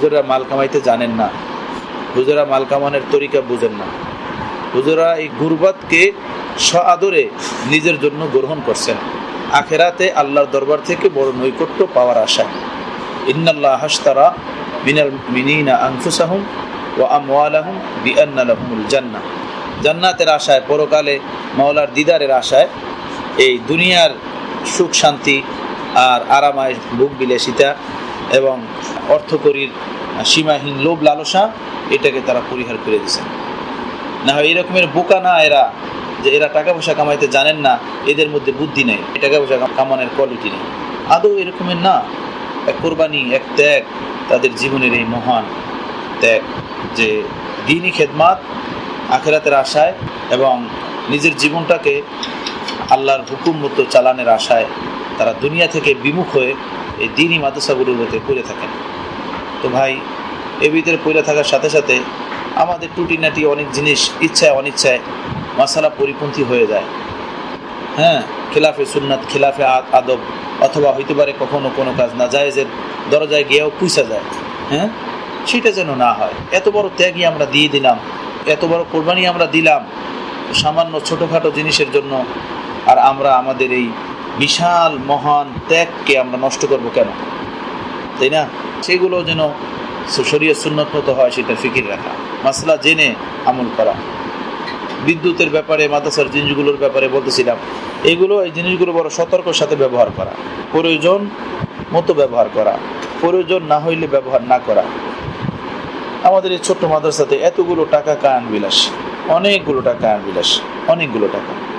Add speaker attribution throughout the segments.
Speaker 1: হুজুরা মাল কামাইতে জানেন না। হুজুরা মাল কামানোর তরিকা বুঝেন না। হুজুরা এই গুরবাতকে আদরে নিজের জন্য গ্রহণ করছেন। আখেরাতে আল্লাহর দরবার থেকে বড় নৈকট্য পাওয়ার আশায় ইন্নাল্লাহ হাসতারা মিনাল মিনিনা আনফুসাহুম ও আমওয়ালাহুম বিআন্না লাহুমুল জান্নাহ। জান্নাতের আশায়, পরকালে মাওলার দিদারের আশায় এই দুনিয়ার সুখ শান্তি আর আরামায় বুক বিলাসিতা এবং অর্থকরীর সীমাহীন লোভ লালসা এটাকে তারা পরিহার করে দিয়েছেন। না হয় এরকমের বোকা না এরা, যে এরা টাকা পয়সা কামাইতে জানেন না, এদের মধ্যে বুদ্ধি নেই টাকা পয়সা কামানোর কোয়ালিটি নেই। আদৌ এরকমের না? এক কোরবানি, এক ত্যাগ, তাদের জীবনের এই মহান ত্যাগ যে দিনই খেদমাত, আখেরাতের আশায় এবং নিজের জীবনটাকে আল্লাহর হুকুম মতো চালানের আশায় তারা দুনিয়া থেকে বিমুখ হয়ে এই দিনই মাদ্রাসাগুলোর মধ্যে পড়ে থাকেন। তো ভাই, এ ভিতরে পড়ে থাকার সাথে সাথে আমাদের টুটিনাটি অনেক জিনিস ইচ্ছায় অনিচ্ছায় মশালা পরিপন্থী হয়ে যায়। হ্যাঁ খেলাফে সুন্নাত, খেলাফে আদব, অথবা হইতে পারে কখনো কোনো কাজ না জায়েজের দরজায় গিয়েও পুষা যায়। হ্যাঁ সেটা যেন না হয়। এত বড় ত্যাগই আমরা দিয়ে দিলাম, এত বড় কোরবানি আমরা দিলাম, সামান্য ছোটোখাটো জিনিসের জন্য আর আমরা আমাদের এই বিশাল, মহান ত্যাগকে আমরা নষ্ট করব কেন? তাই না? সেগুলো যেন শরীয় সুন্নত মতো হয়, সেটা ফিকির রাখা। মাসলা জেনে আমল করা। বিদ্যুতের ব্যাপারে, মাদ্রাসার জিনিসগুলোর ব্যাপারে বলতেছিলাম, এগুলো, এই জিনিসগুলো বড় সতর্কর সাথে ব্যবহার করা। প্রয়োজন মতো ব্যবহার করা। প্রয়োজন না হইলে ব্যবহার না করা। আমাদের এই ছোট্ট মাদ্রাসাতে এতগুলো টাকা কায়ন বিলাস অনেকগুলো টাকা কায়ন বিলাস অনেকগুলো টাকা।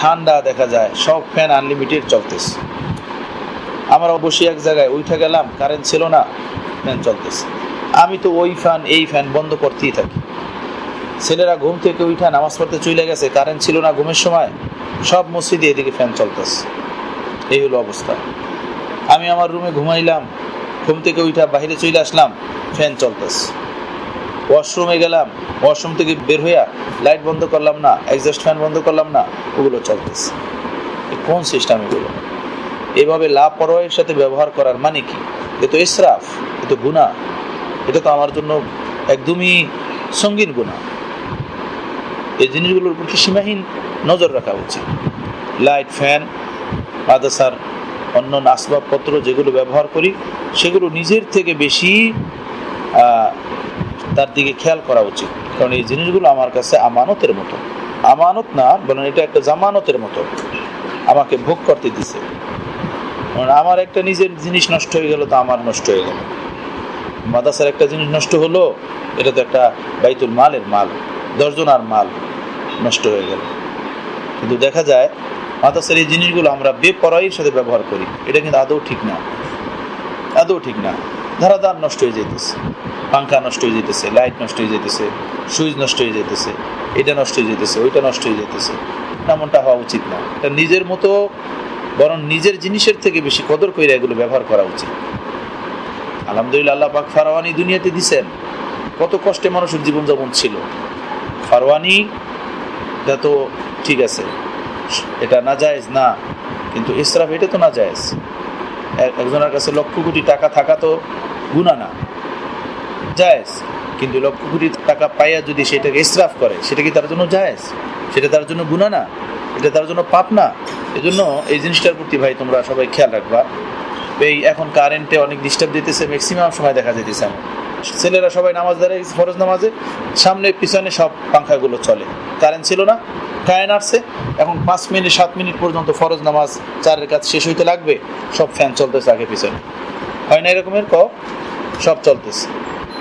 Speaker 1: ঠান্ডা দেখা যায়, সব ফ্যান আনলিমিটেড চলতেছে। আমরা বসে এক জায়গায় উঠে গেলাম কারেন্ট ছিল না ফ্যান চলতেছে। আমি তো ওই ফ্যান এই ফ্যান বন্ধ করতেই থাকি। ছেলেরা ঘুম থেকে উঠা নামাজ পড়তে চলে গেছে কারেন্ট ছিল না ঘুমের সময়, সব মসজিদে এদিকে ফ্যান চলতেছে। এই হলো অবস্থা। আমি আমার রুমে ঘুমাইলাম, ঘুম থেকে উঠা বাইরে চলে আসলাম ফ্যান চলতেছে। ওয়াশরুমে গেলাম, ওয়াশরুম থেকে বের হইয়া লাইট বন্ধ করলাম না এক্সস্ট ফ্যান বন্ধ করলাম না, ওগুলো চলতেছে। কোন সিস্টেম এগুলো এভাবে লাপরোয়ের সাথে ব্যবহার করার মানে কি? এ তো ইসরাফ, এ তো গুণা এটা তো আমার জন্য একদমই সঙ্গীন গুণা এই জিনিসগুলোর প্রতি সীমাহীন নজর রাখা উচিত? লাইট, ফ্যান মাদাসার অন্য আসবাবপত্র যেগুলো ব্যবহার করি, সেগুলো নিজের থেকে বেশি তার দিকে খেয়াল করা উচিত। কারণ এই জিনিসগুলো আমার কাছে আমানতের মতো। আমানত না, বলেন এটা একটা জামানতের মতো। আমাকে ভোগ করতে দিছে। আমার একটা নিজের জিনিস নষ্ট হয়ে গেল তো আমার নষ্ট হয়ে গেল। মাদাসার একটা জিনিস নষ্ট হলো, এটা তো একটা বাইতুল মালের মাল, দশজনার মাল নষ্ট হয়ে গেল। কিন্তু দেখা যায় মাদাসার এই জিনিসগুলো আমরা বেপরোয়াইয়ের সাথে ব্যবহার করি। এটা কিন্তু আদৌ ঠিক না। আদৌ ঠিক না। ধারাধার নষ্ট হয়ে যেতেছে পাঙ্খা নষ্ট হয়ে যেতেছে, লাইট নষ্ট হয়ে যেতেছে, সুইচ নষ্ট হয়ে যেতেছে, এটা নষ্ট হয়ে যেতেছে, ওইটা নষ্ট হয়ে যেতেছে। তেমনটা হওয়া উচিত না। এটা নিজের মতো বরং নিজের জিনিসের থেকে বেশি কদর করে এগুলো ব্যবহার করা উচিত। আলহামদুলিল্লাহ আল্লাহ পাক ফারওয়ানি দুনিয়াতে দিছেন। কত কষ্টে মানুষের জীবনযাপন ছিল। ফারওয়ানি, এটা তো ঠিক আছে। এটা না জায়েজ না, কিন্তু ইসরাফ, এটা তো না এক- একজনের কাছে লক্ষ কোটি টাকা থাকা তো গুণা না। জায়েজ। কিন্তু লক্ষ কোটি টাকা পাইয়া যদি সেটাকে ইসরাফ করে, সেটা কি তার জন্য জায়েজ? সেটা তার জন্য গুণা না? এটা তার জন্য পাপ না? এজন্য এই জিনিসটার প্রতি ভাই তোমরা সবাই খেয়াল রাখবা। এই এখন কারেন্টে অনেক ডিস্টার্ব দিতেছে ম্যাক্সিমাম সময় দেখা যেতেছে আমার। ছেলেরা সবাই নামাজ দাঁড়ায় ফরজ নামাজে, সামনে পিছনে সব পাঙ্খাগুলো চলে। কারেন্ট ছিল না, কারেন্ট আসছে, এখন পাঁচ মিনিট, সাত মিনিট পর্যন্ত ফরজ নামাজ চারের কাজ শেষ হইতে লাগবে, সব ফ্যান চলতেছে আগে পিছনে। হয় না এরকমের? ক? সব চলতেছে।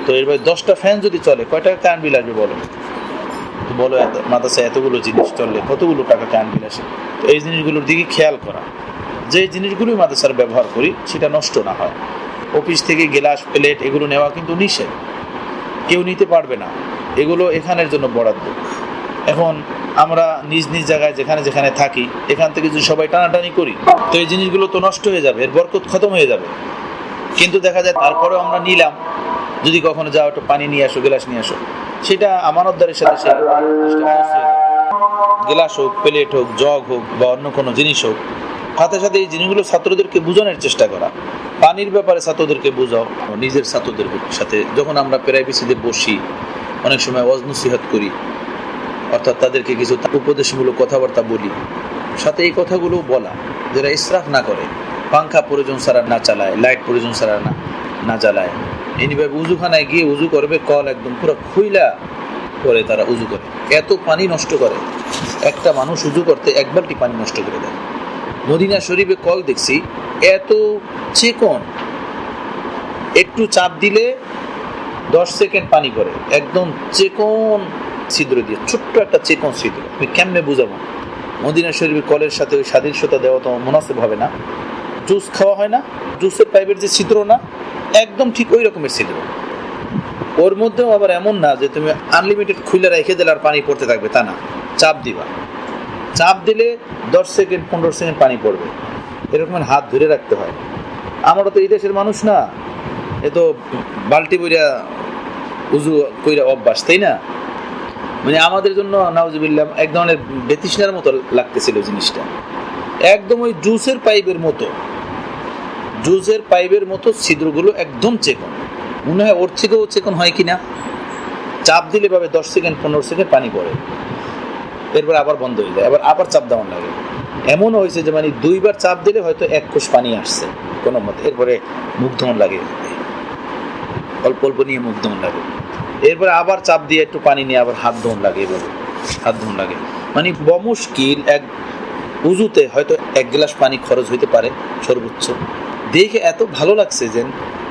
Speaker 1: তো এবার দশটা ফ্যান যদি চলে, কয় টাকা কারেন্ট বিল আসবে বলো? তো বলো এত মাদ্রাসায় এতগুলো জিনিস চললে কতগুলো টাকা কারেন্ট বিল আসে? তো এই জিনিসগুলোর দিকে খেয়াল করা। যে জিনিসগুলোই মাদ্রাসার ব্যবহার করি, সেটা নষ্ট না হয়। অফিস থেকে গ্লাস, প্লেট, এগুলো নেওয়া কিন্তু নিষেধ। কেউ নিতে পারবে না। এগুলো এখানের জন্য বরাদ্দ। এখন আমরা নিজ নিজ জায়গায় যেখানে যেখানে থাকি, এখান থেকে যদি সবাই টানাটানি করি, তো এই জিনিসগুলো তো নষ্ট হয়ে যাবে, এর বরকত খতম হয়ে যাবে। কিন্তু দেখা যায় তারপরেও আমরা নিলাম যদি কখনো যাও, একটু পানি নিয়ে আসো, গ্লাস নিয়ে আসো। সেটা আমানতদারের সাথে জিনিসটা গ্লাস হোক, প্লেট হোক, জগ হোক বা অন্য কোনো জিনিস হোক, সাথে সাথে এই জিনিসগুলো ছাত্রদেরকে বোঝানোর চেষ্টা করা। পানির ব্যাপারে ছাত্রদেরকে বোঝাও নিজের ছাত্রদের সাথে। যখন আমরা প্রাইভেসিতে বসি, অনেক সময় অজনসিহাত করি, অর্থাৎ তাদেরকে কিছু উপদেশমূলক কথাবার্তা বলি, সাথে এই কথাগুলো বলা, যারা ইসরাফ না করে, পাংখা প্রয়োজন ছাড়া না চালায়, লাইট প্রয়োজন ছাড়া না না জ্বালায়। এইভাবে উজুখানায় গিয়ে উজু করবে, কল একদম পুরো খুইলা করে তারা উজু করে। এত পানি নষ্ট করে। একটা মানুষ উজু করতে এক বালতি পানি নষ্ট করে দেয়। মদিনা শরীফে কল দেখছি, এত চিকন। একটু চাপ দিলে দশ সেকেন্ড পানি করে একদম চেকন ছিদ্র দিয়ে, ছোট্ট একটা চেকন ছিদ্র। আমি কেমনে বুঝাবো? মদিনা শরীফের কলের সাথে ওই স্বাধীনতা দেওয়া তো মুনাসিব হবে না। জুস খাওয়া হয় না। জুসের পাইপের যে ছিদ্র না একদম ঠিক ওই রকমের ছিল। ওর মধ্যেও আবার এমন না যে তুমি আনলিমিটেড খুলে রেখে দিলে আর পানি পড়তে থাকবে, তা না। চাপ দিবা। চাপ দিলে দশ সেকেন্ড, পনেরো সেকেন্ড পানি পড়বে। এরকম হাত ধরে রাখতে হয়। আমরা তো এই দেশের মানুষ না। এ তো বালতি বইরা উজু কইরা অভ্যাস, তাই না? মানে আমাদের জন্য, নাউজুবিল্লাহ, এক ধরনের বেতিসনার মতো লাগতেছিল জিনিসটা। একদম ওই জুসের পাইপের মতো। জুসের পাইপের মতো ছিদ্রগুলো একদম চেকন। মনে হয় ওর থেকেও চেকন হয় কি না চাপ দিলে পাবে দশ সেকেন্ড, পনেরো সেকেন্ড পানি পড়ে। এরপর আবার বন্ধ হয়ে যায়। আবার আবার চাপ দেওয়ার লাগে। এমনও হয়েছে যে মানে দুইবার চাপ দিলে হয়তো এক কোষ পানি আসছে কোনো মতে। এরপরে মুখ ধন লাগে। অল্প অল্প নিয়ে মুখ ধন লাগে। এরপরে আবার চাপ দিয়ে একটু পানি নিয়ে আবার হাত ধোন লাগে এভাবে। হাত ধোন লাগে। মানে বমুশকিল এক উজুতে হয়তো এক গ্লাস পানি খরচ হইতে পারে সর্বোচ্চ। দেখে এত ভালো লাগছে যে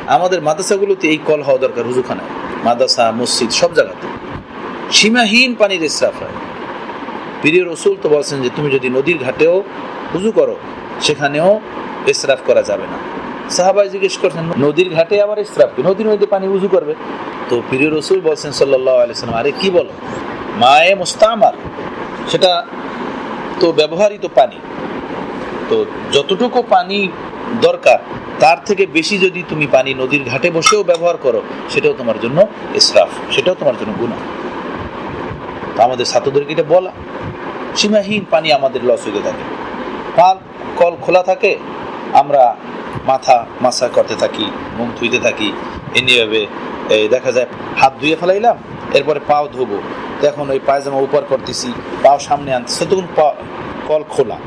Speaker 1: আমাদের মাদ্রাসাগুলোতে এই কল হওয়া দরকার উজুখানায় মাদ্রাসা, মসজিদ, সব জায়গাতে। সীমাহীন পানির ইসরাফ হয়। প্রিয় রসুল তো বলছেন যে, তুমি যদি নদীর ঘাটেও উজু করো, সেখানেও ইসরাফ করা যাবে না। সাহাবাই জিজ্ঞেস করছেন, নদীর ঘাটে আবার ইসরাফ কি? নদীর মধ্যে পানি উজু করবে? তো প্রিয় রসুল বলছেন সাল্লাহ আলিয়াল্লাম আরে কি বলো? মায়ে মুস্তামার। সেটা তো ব্যবহারিত পানি। তো যতটুকু পানি দরকার। তার থেকে বেশি যদি তুমি পানি নদীর ঘাটে বসেও ব্যবহার করো, সেটাও তোমার জন্য ইসরাফ, সেটাও তোমার জন্য গুণা তো আমাদের ছাত্রদেরকে এটা বলা? সীমাহীন পানি আমাদের লস হয়ে থাকে। পাল কল খোলা থাকে, আমরা মাথা মাসা করতে থাকি, মুখ ধুইতে থাকি। এমনিভাবে দেখা যায় হাত ধুয়ে ফেলাইলাম, এরপরে পাও ধোবো। এখন ওই পায়জামা উপর করতেছি, পাও সামনে আনতেছি। তখন কল খোলা।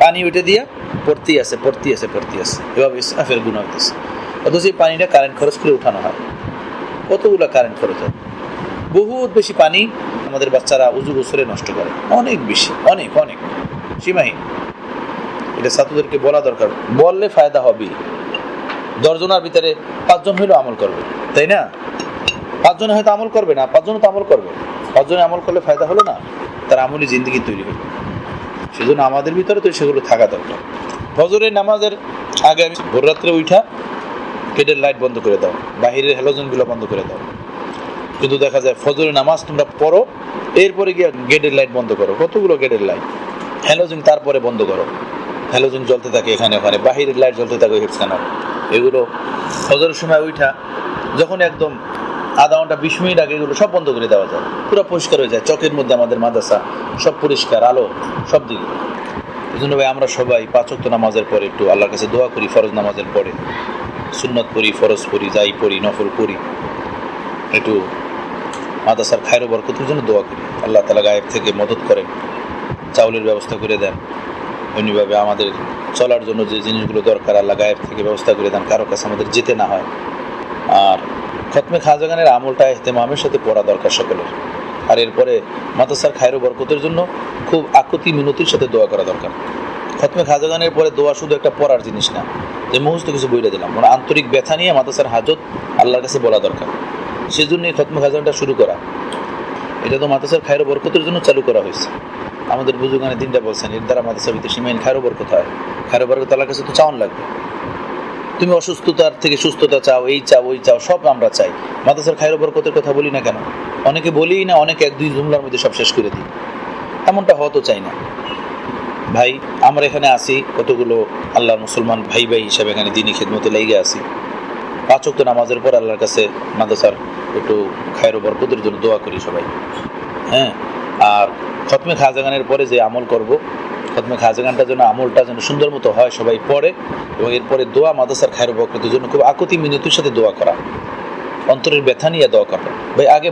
Speaker 1: পানি উঠে দিয়া পড়তেই আছে পড়তেই আছে পড়তেই আছে। এভাবে ইসরাফের গুণ হইতেছে। অথচ এই পানিটা কারেন্ট খরচ করে উঠানো হয়। কতগুলো কারেন্ট খরচ হয়? বহুত বেশি পানি আমাদের বাচ্চারা উজু গোসরে নষ্ট করে। অনেক বেশি, অনেক অনেক। সীমাহীন। এটা ছাত্রদেরকে বলা দরকার। বললে ফায়দা হবে দশজনের ভিতরে পাঁচজন হইলেও আমল করবে। তাই না? পাঁচজনে হয়তো আমল করবে না পাঁচজনে তো আমল করবে। পাঁচজনে আমল করলে ফায়দা হলো না? তার আমলি জিন্দগি তৈরি হলো। সেজন্য আমাদের ভিতরে তো সেগুলো থাকা দরকার। ফজরের নামাজের আগে আমি ভোর রাত্রে উঠা গেটের লাইট বন্ধ করে দাও, বাহিরের হ্যালোজনগুলো বন্ধ করে দাও। কিন্তু দেখা যায় ফজরের নামাজ তোমরা পড়ো, এরপরে গিয়ে গেটের লাইট বন্ধ করো। কতগুলো গেটের লাইট? হ্যালোজেন তারপরে বন্ধ করো। হ্যালোজেন জ্বলতে থাকে এখানে ওখানে, বাহিরের লাইট জ্বলতে থাকে হেডস্ক্যানার এগুলো ফজরের সময় উঠা যখন একদম আধা ঘণ্টা, বিশ মিনিট আগে এগুলো সব বন্ধ করে দেওয়া যায়। পুরো পরিষ্কার হয়ে যায় চকের মধ্যে আমাদের মাদ্রাসা, সব পরিষ্কার, আলো, সব দিকে। এই জন্য ভাই, আমরা সবাই পাঁচক্ত নামাজের পরে একটু আল্লাহর কাছে দোয়া করি, ফরজ নামাজের পরে। সুন্নত পড়ি, ফরজ পড়ি, যাই পড়ি, নফল পড়ি। একটু মাদাসার খায়ের বরকতের জন্য দোয়া করি। আল্লাহ তালা গায়েব থেকে মদত করেন, চাউলের ব্যবস্থা করে দেন। এমনিভাবে আমাদের চলার জন্য যে জিনিসগুলো দরকার, আল্লাহ গায়েব থেকে ব্যবস্থা করে দেন, কারও কাছে আমাদের যেতে না হয়। আর খতমে খাজাগানের আমলটা এহতেমামের সাথে পড়া দরকার সকলের। আর এরপরে মাদাসার খায়ের বরকতের জন্য খুব আকুতি মিনতির সাথে দোয়া করা দরকার। খতমে খাজাগানের পরে দোয়া শুধু একটা পড়ার জিনিস না, যে মুহূর্ত কিছু বইলে দিলাম। মানে আন্তরিক ব্যথা নিয়ে মাদাসার হাজত আল্লাহর কাছে বলা দরকার। সেজন্য এই খতমে খাজানটা শুরু করা। এটা তো মাদাসার খায়ের বরকতের জন্য চালু করা হয়েছে। আমাদের বুজুগানে দিনটা বলছেন, এর দ্বারা মাদাসার ভিতরে সীমাহীন খায়ের বরকত হয়। খায়ের বরকত আল্লাহর কাছে তো চাওয়ান লাগবে। তুমি অসুস্থতার থেকে সুস্থতা চাও, এই চাও, ওই চাও, সব আমরা চাই। মাদাসার খায়ের বরকতের কথা বলি না কেন? অনেকে বলি না, অনেকে এক দুই জুমলার মধ্যে সব শেষ করে দিই। এমনটা হওয়া তো চাই না। ভাই, আমরা এখানে আসি, কতগুলো আল্লাহর মুসলমান ভাই ভাই হিসাবে এখানে দিনই খেদমতে লেগে আসি। পাঁচ ওয়াক্ত নামাজের পর আল্লাহর কাছে মাদ্রাসার একটু খায়ের বরকতের জন্য দোয়া করি সবাই। হ্যাঁ? আর খতমে খাজাগানের পরে যে আমল করব খতমে খাজা গানটা যেন আমলটা যেন সুন্দর মতো হয় সবাই পড়ে এবং এরপরে দোয়া মাদাসার খায়ের বকৃতির জন্য খুব আকুতি মিনতির সাথে দোয়া করা। অন্তরের ব্যথা নিয়ে দোয়া করা। ভাই, আগে